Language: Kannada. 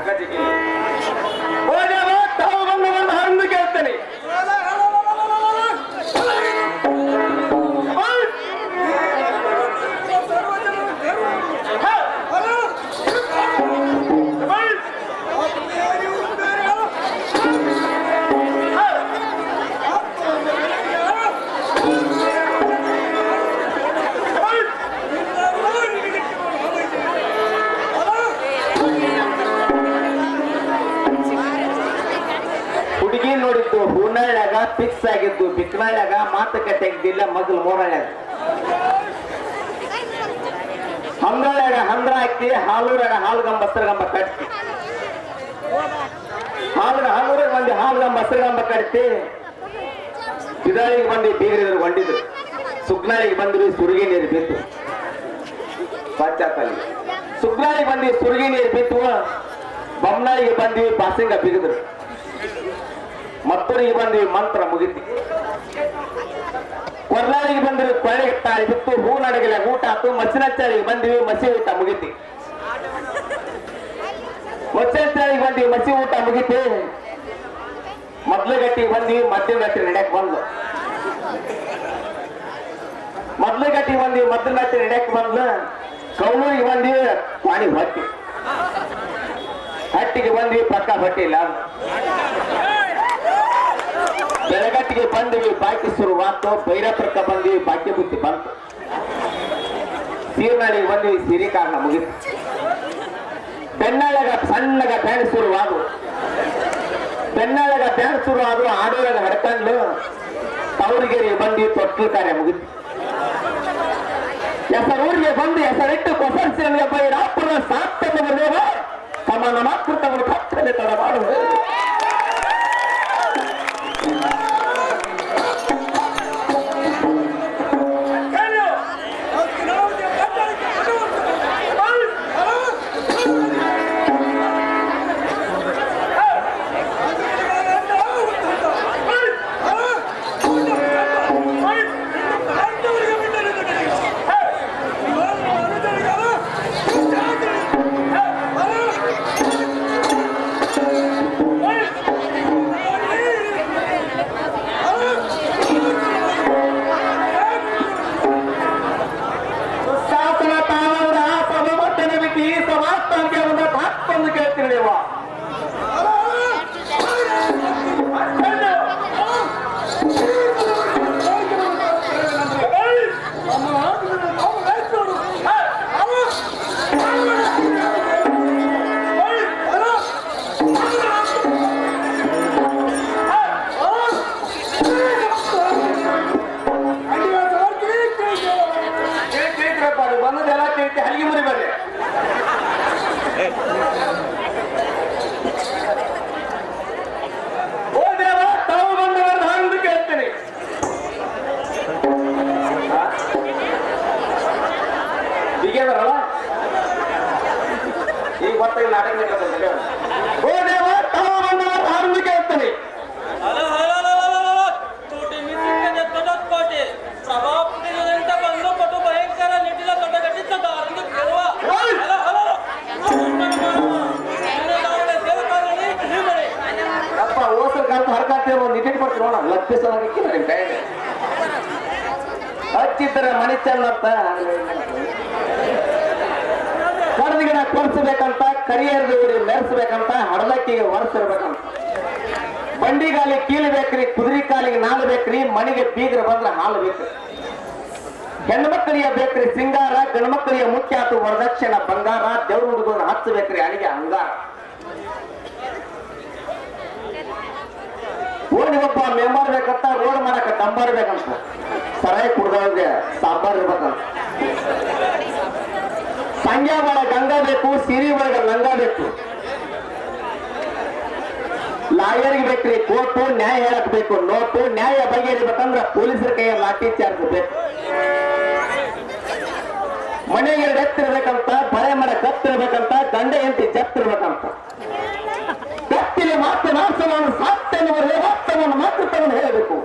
ঢাকা থেকে ಫಿಕ್ಸ್ ಆಗಿದ್ದು ಬಿಕ್ನಳ್ಳ್ಯಾಗ ಮಾತುಕತೆ ಇದ್ದಿಲ್ಲ ಮೊದಲು ಮೂರಳ್ಯಾಗ ಹಂದ್ರಳ್ಯಾಗ ಹಂದ್ರ ಹಾಕಿ, ಹಾಲೂರಾಗ ಹಾಲುಗಂಬ ಹಸ್ರಗಂಬ ಕಟ್ಟಿ. ಹಾಲುರ, ಹಾಲೂರಾಗ ಮಂದಿ ಹಾಲುಗಂಬ ಹಸ್ರಗಂಬ ಕಟ್ಟಿ. ಬಿದಾಳಿಗೆ ಬಂದು ಬೀಗರಿದ್ರು ಹೊಂಡಿದ್ರು ಸುಗ್ನಾಳಿಗೆ ಬಂದ್ರಿ, ಸುರುಗಿ ನೀರು ಬಿತ್ತು. ಪಾಶ್ಚಾತ್ಯ ಸುಗ್ನಾಳಿಗೆ ಬಂದು ಸುರುಗಿ ನೀರು ಬಿತ್ತು. ಬೊಮ್ಮನಾಳಿಗೆ ಬಂದ್ವಿ ಬಾಸಿಂಗ ಬಿಗಿದ್ರು. ಮತ್ತೂರಿಗೆ ಬಂದ್ವಿ ಮಂತ್ರ ಮುಗಿತಿ ಕೊರ್ಲಾರಿಗೆ ಬಂದ್ರೆ ಕೊಳ್ಳೆ ತಾಳಿ ಬಿತ್ತು ಹೂ ನಡಗಲೆ ಊಟ ಆತು ಮಸಿನಚ್ಚಾರಿಗೆ ಬಂದ್ವಿ, ಮಸಿ ಊಟ ಮುಗಿತಿ ಮಸಿನಚ್ಚಾಳಿಗೆ ಬಂದ್ವಿ, ಮಸಿ ಊಟ ಮುಗಿತಿ ಮೊದ್ಲು ಗಟ್ಟಿಗೆ ಬಂದ್ವಿ ಗಟ್ಟಿ ನಡೆಯಕ್ ಬಂದ್ಲು. ಮೊದ್ಲು ಗಟ್ಟಿಗೆ ಬಂದ್ವಿ ಗಟ್ಟಿ ನಡೆಯಕ್ ಬಂದ್ಲು. ಕೌಲೂರಿಗೆ ಬಂದ್ವಿ, ಪಾಣಿ ಹೊಟ್ಟಿ. ಹಟ್ಟಿಗೆ ಬಂದ್ವಿ, ಪಕ್ಕ ಹೊಟ್ಟಿ ಇಲ್ಲ ಅಂದ್ಲು. ಬೆಳಗಟ್ಟಿಗೆ ಬಂದ್ವಿ ಬಾಕಿ ಶುರುವಾತು ಭೈರಪುರಕ್ಕ ಬಂದ್ವಿ ಬಾಕಿ ಬುತ್ತಿ ಬಂತು. ಸೀರ್ನಾಳಿಗೆ ಬಂದ್ವಿ, ಸಿರಿ ಕಾರಣ ಮುಗಿತು. ಬೆನ್ನಾಳಗ, ಸಣ್ಣಗ ಬ್ಯಾಂಡ್ ಶುರುವಾದು. ಬೆನ್ನಳಗ ಬ್ಯಾಂಡ್ ಶುರುವಾದ್ರು ಆಡೋಳಗ ಹಡ್ಕೊಂಡು ತವರಿಗೆರೆ ಬಂದ್ವಿ ತೊಟ್ಲು ಕಾರ್ಯ ಮುಗಿತು. ಹೆಸರೂರಿಗೆ ಬಂದು ಹೆಸರಿಟ್ಟು ಕೊಸರಿಸಿದ ಬೈರಾಪುರ ಸಾಕ್ತ ಬಂದೇವ ಸಮಾನ ಮಾತೃತವನ್ನು ಕತ್ತಲೆ ತಡ ಮಾಡುವುದು ಓಯ್! ನಾಟಕ ಹಲೋ ಅಪ್ಪ ಓಸಲ್ ಕಾಲ ಹರ್ಕಾಡ್ತೇವೆ ಒಂದು ಇಟ್ಟಿಟ್ ಕೊಡ್ತೀವಿ ನೋಡ ಲಕ್ಷಿಸಲಾಗಿಕ್ಕಿಲ್ಲ ನಿಮ್ ಕೈಯಲ್ಲಿ ಹಚ್ಚಿದ್ರೆ ಮನೆ ಚೆನ್ನ ಅಂತ ಕಡದಿಗಿಡ ಕೊರ್ಸ್ಬೇಕಂತ ಕರಿಯರ್ದು ಊರಿ ಮೆರೆಸ್ಬೇಕಂತ ಹಡಲಕ್ಕಿಗೆ ಒರೆಸಿರ್ಬೇಕಂತ. ಬಂಡಿಗಾಲಿ ಕೀಲು ಬೇಕ್ರಿ, ಕುದುರೆ ಕಾಲಿಗೆ ನಾಲ್ ಬೇಕ್ರಿ ಮನೆಗೆ ಬೀಗ್ರ ಬಂದ್ರೆ ಹಾಲು ಬೇಕ್ರಿ. ಹೆಣ್ಮಕ್ಕಳಿಗೆ ಬೇಕ್ರಿ ಸಿಂಗಾರ ಗಂಡ್ಮಕ್ಕಳಿಗೆ ಮುಖ್ಯ ಆತು ವರದಕ್ಷಿಣ, ಬಂಗಾರ, ದೇವ್ರ ಹುಡುಗನ ಹಚ್ಚಬೇಕ್ರಿ ಅಲ್ಲಿಗೆ ಅಂಗಾರ. ಓಡಿ ಮೆಂಬರ್ ಬೇಕಂತ ರೋಡ್ ಮಾಡಕ ಡಂಬರ್ ಬೇಕಂತ ಸರಾಯಿ ಕುಡ್ದವ್ರಿಗೆ ಸಾಂಬಾರ್ ಇರ್ಬೇಕಂತ. ಸಂಜೆ ಒಳ ಗಂಗಾ ಬೇಕು, ಸಿರಿ ಒಳಗ ಲಂಗ ಬೇಕು. ಲಾಯರ್ಗೆ ಬೇಕ್ರಿ, ಕೋರ್ಟು ನ್ಯಾಯ ಹೇಳಕ್ ಬೇಕು, ನೋಟು ನ್ಯಾಯ ಬಗೆಹರಿಬೇಕಂದ್ರ ಪೊಲೀಸರ ಕೈಯ ಲಾಠಿ ಚಾರ್ಜ್ ಬೇಕು. ಮನೆಗೆ ಎತ್ತಿರ್ಬೇಕಂತ ಬಳೆ ಮರ ಕತ್ತಿರ್ಬೇಕಂತ ಗಂಡ ಎಂತಿ ಜತ್ತಿರ್ಬೇಕಂತ ಕತ್ತಿಲಿ ಮಾತು ನಾಶವನ್ನು ಸಾತ್ಯವನ್ನು ಮಾತ್ರ ತಗೊಂಡು ಹೇಳಬೇಕು.